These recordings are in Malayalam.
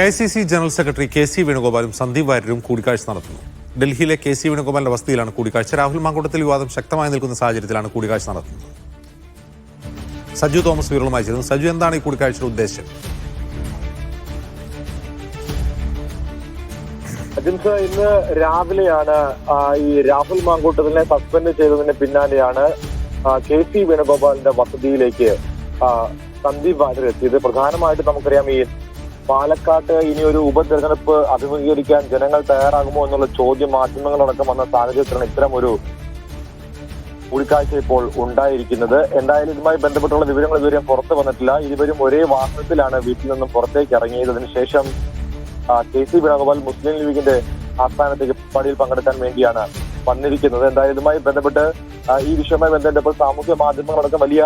A C C general secretary K C വേണുഗോപാലും Sandeep വാര്യരും കൂടിക്കാഴ്ച നടത്തുന്നു. ഡൽഹിയിലെ കെ സി വേണുഗോപാലിന്റെ വസതിയിലാണ് കൂടിക്കാഴ്ച. രാഹുൽ മാങ്കൂട്ടത്തിൽ വിവാദം ശക്തമായി നിൽക്കുന്ന സാഹചര്യത്തിലാണ് കൂടിക്കാഴ്ച നടത്തുന്നത്. സജു തോമസ് വിവരങ്ങളുമായി ചേരുന്നു. സജു എന്താണ് ഈ കൂടിക്കാഴ്ചയുടെ ഉദ്ദേശം? അജിൻസ് ഇന്ന് രാവിലെയാണ് ഈ രാഹുൽ മാങ്കൂട്ടത്തിനെ സസ്പെൻഡ് ചെയ്തതിന് പിന്നാലെയാണ് കെ സി വേണുഗോപാലിന്റെ വസതിയിലേക്ക് സന്ദീപ് വാര്യർ എത്തിയത്. പ്രധാനമായിട്ട് നമുക്കറിയാം ഈ പാലക്കാട്ട് ഇനി ഒരു ഉപതെരഞ്ഞെടുപ്പ് അഭിമുഖീകരിക്കാൻ ജനങ്ങൾ തയ്യാറാകുമോ എന്നുള്ള ചോദ്യം മാധ്യമങ്ങളടക്കം വന്ന സാഹചര്യത്തിലാണ് ഇത്തരം ഒരു കൂടിക്കാഴ്ച ഇപ്പോൾ ഉണ്ടായിരിക്കുന്നത്. എന്തായാലും ഇതുമായി ബന്ധപ്പെട്ടുള്ള വിവരങ്ങൾ ഇതുവരെ പുറത്തു വന്നിട്ടില്ല. ഇരുവരും ഒരേ വാഹനത്തിലാണ് വീട്ടിൽ നിന്നും പുറത്തേക്ക് ഇറങ്ങിയത് അതിനുശേഷം കെ സി വേണുഗോപാൽ മുസ്ലിം ലീഗിന്റെ ആസ്ഥാനത്തേക്ക് പരിപാടിയിൽ പങ്കെടുക്കാൻ വേണ്ടിയാണ് വന്നിരിക്കുന്നത്. എന്തായാലും ഇതുമായി ബന്ധപ്പെട്ട് ഈ വിഷയവുമായി ബന്ധപ്പെട്ടപ്പോൾ സാമൂഹ്യ മാധ്യമങ്ങളടക്കം വലിയ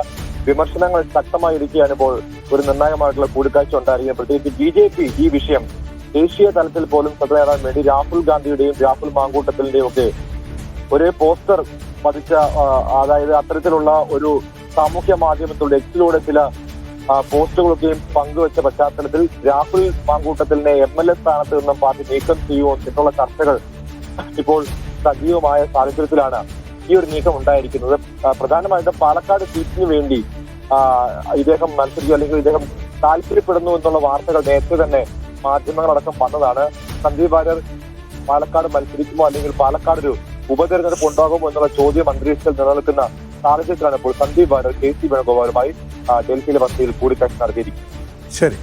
വിമർശനങ്ങൾ ശക്തമായിരിക്കുകയാണ് ഇപ്പോൾ ഒരു നിർണായകമായിട്ടുള്ള കൂടിക്കാഴ്ച ഉണ്ടായിരിക്കുന്നത്. പ്രത്യേകിച്ച് ബി ജെ പി ഈ വിഷയം ദേശീയ തലത്തിൽ പോലും ശ്രദ്ധ നേടാൻ വേണ്ടി രാഹുൽ ഗാന്ധിയുടെയും രാഹുൽ മാങ്കൂട്ടത്തിന്റെയും ഒക്കെ ഒരേ പോസ്റ്റർ പതിച്ച അതായത് അത്തരത്തിലുള്ള ഒരു സാമൂഹ്യ മാധ്യമത്തിലൂടെ എക്സിലൂടെ ചില പോസ്റ്റുകളൊക്കെയും പങ്കുവച്ച പശ്ചാത്തലത്തിൽ രാഹുൽ മാങ്കൂട്ടത്തിലിനെ എം എൽ എ സ്ഥാനത്ത് നിന്നും പാർട്ടി നീക്കം ചെയ്യുമോ എന്നുള്ള ചർച്ചകൾ ഇപ്പോൾ സജീവമായ സാഹചര്യത്തിലാണ്. ഈ ഒരു നീക്കം ഉണ്ടായിരിക്കുന്നത്. പ്രധാനമായിട്ടും പാലക്കാട് സീറ്റിന് വേണ്ടി ഇദ്ദേഹം മത്സരിക്കും അല്ലെങ്കിൽ ഇദ്ദേഹം താല്പര്യപ്പെടുന്നു എന്നുള്ള വാർത്തകൾ നേരത്തെ തന്നെ മാധ്യമങ്ങളടക്കം വന്നതാണ്. സന്ദീപ് വാര്യർ പാലക്കാട് മത്സരിക്കുമോ അല്ലെങ്കിൽ പാലക്കാട് ഒരു ഉപതെരഞ്ഞെടുപ്പ് ഉണ്ടാകുമോ എന്നുള്ള ചോദ്യം അന്തരീക്ഷത്തിൽ നിലനിൽക്കുന്ന സാഹചര്യത്തിലാണ് ഇപ്പോൾ സന്ദീപ് വാര്യർ കെ സി വേണുഗോപാലുമായി ഡൽഹിയിലെ വസതിയിൽ കൂടിക്കാഴ്ച നടത്തിയിരിക്കുന്നത്. ശരി.